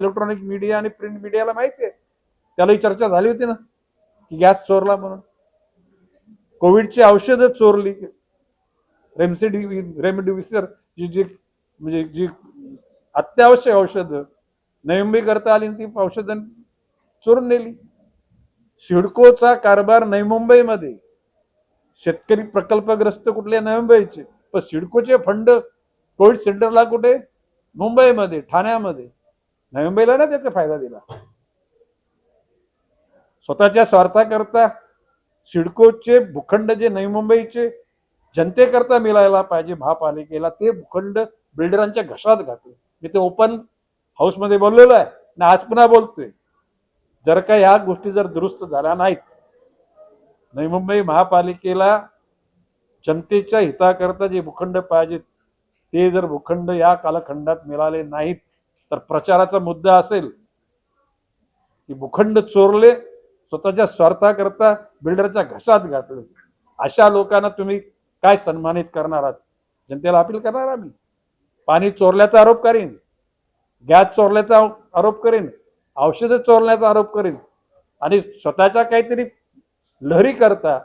Electronic media आणि print मीडियाला माहिती आहे. त्यालाही चर्चा झाली होती ना की गॅस चोरला म्हणून. कोविडची औषधं चोरली. रेमसिडी रेमडिव्हिसर जी जी म्हणजे जी अत्यावश्यक औषधं नवी करता आली ती औषधं चोरून नेली. सिडकोचा कारभार नवी मुंबईमध्ये शेतकरी प्रकल्पग्रस्त कुठले नवी मुंबईचे पण सिडकोचे फंड कोविड सेंटरला कुठे? मुंबईमध्ये ठाण्यामध्ये. नवी मुंबईला ना त्याचा फायदा दिला. स्वतःच्या स्वार्थाकरता सिडकोचे भूखंड जे नवी मुंबईचे जनतेकरता मिळायला पाहिजे महापालिकेला ते भूखंड बिल्डरांच्या घशात घातले. मी ते ओपन हाऊसमध्ये बोललेलो आहे आणि आज पुन्हा बोलतोय. जर का या गोष्टी जर दुरुस्त झाल्या नाहीत नवी मुंबई महापालिकेला जनतेच्या हिताकरता जे भूखंड पाहिजेत ते जर भूखंड या कालखंडात मिळाले नाहीत तर प्रचाराचा मुद्दा असेल की भूखंड चोरले स्वतःच्या स्वार्थाकरता बिल्डरच्या घशात घातले. अशा लोकांना तुम्ही काय सन्मानित करणार आहात? जनतेला अपील करणार आम्ही. पाणी चोरल्याचा आरोप करीन गॅस चोरल्याचा आरोप करेन औषधं चोरल्याचा आरोप करेन आणि स्वतःच्या काहीतरी लहरी करता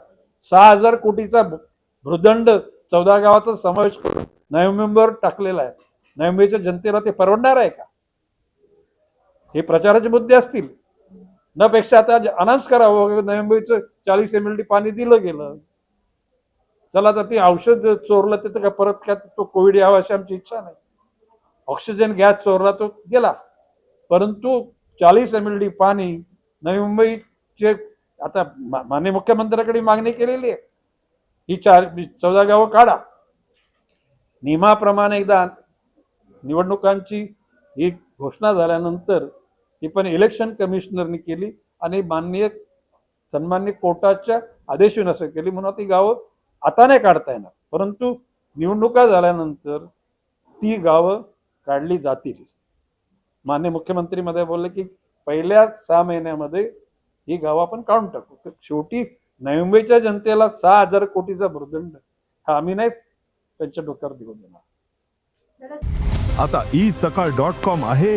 सहा हजार कोटीचा भृदंड चौदा गावाचा समावेश करून नोव्हेंबर टाकलेला आहे. नोव्हेंबरच्या जनतेला ते परवडणार आहे का? हे प्रचाराचे मुद्दे असतील. न पेक्षा आता अनाऊन्स करावं. नवी मुंबईचं चाळीस एम एल डी पाणी दिलं गेलं. चला तर ते औषध चोरलं ते तर का परत काय तो कोविड यावा अशी आमची इच्छा नाही. ऑक्सिजन गॅस चोरला तो गेला. परंतु चाळीस एम एल डी पाणी नवी मुंबईचे आता मा- माननीय मुख्यमंत्र्याकडे मागणी केलेली आहे. ही चार चौदा गावं काढा. नियमाप्रमाणे एकदा निवडणुकांची ही घोषणा झाल्यानंतर ती पण इलेक्शन कमिशनरनी केली आणि माननीय सन्मान्य कोर्टाच्या असं केली म्हणून ती गावं आता नाही काढता येणार. परंतु निवडणुका झाल्यानंतर ती गावं काढली जातील. मान्य मुख्यमंत्री मध्ये बोलले की पहिल्या सहा महिन्यामध्ये ही गावं आपण काढून टाकू. तर शेवटी नवी मुंबईच्या जनतेला सहा हजार कोटीचा भूर्दंड हा आम्ही नाही त्यांच्या डोक्यावर देऊन देणार. आता ई सकाळ डॉट कॉम आहे.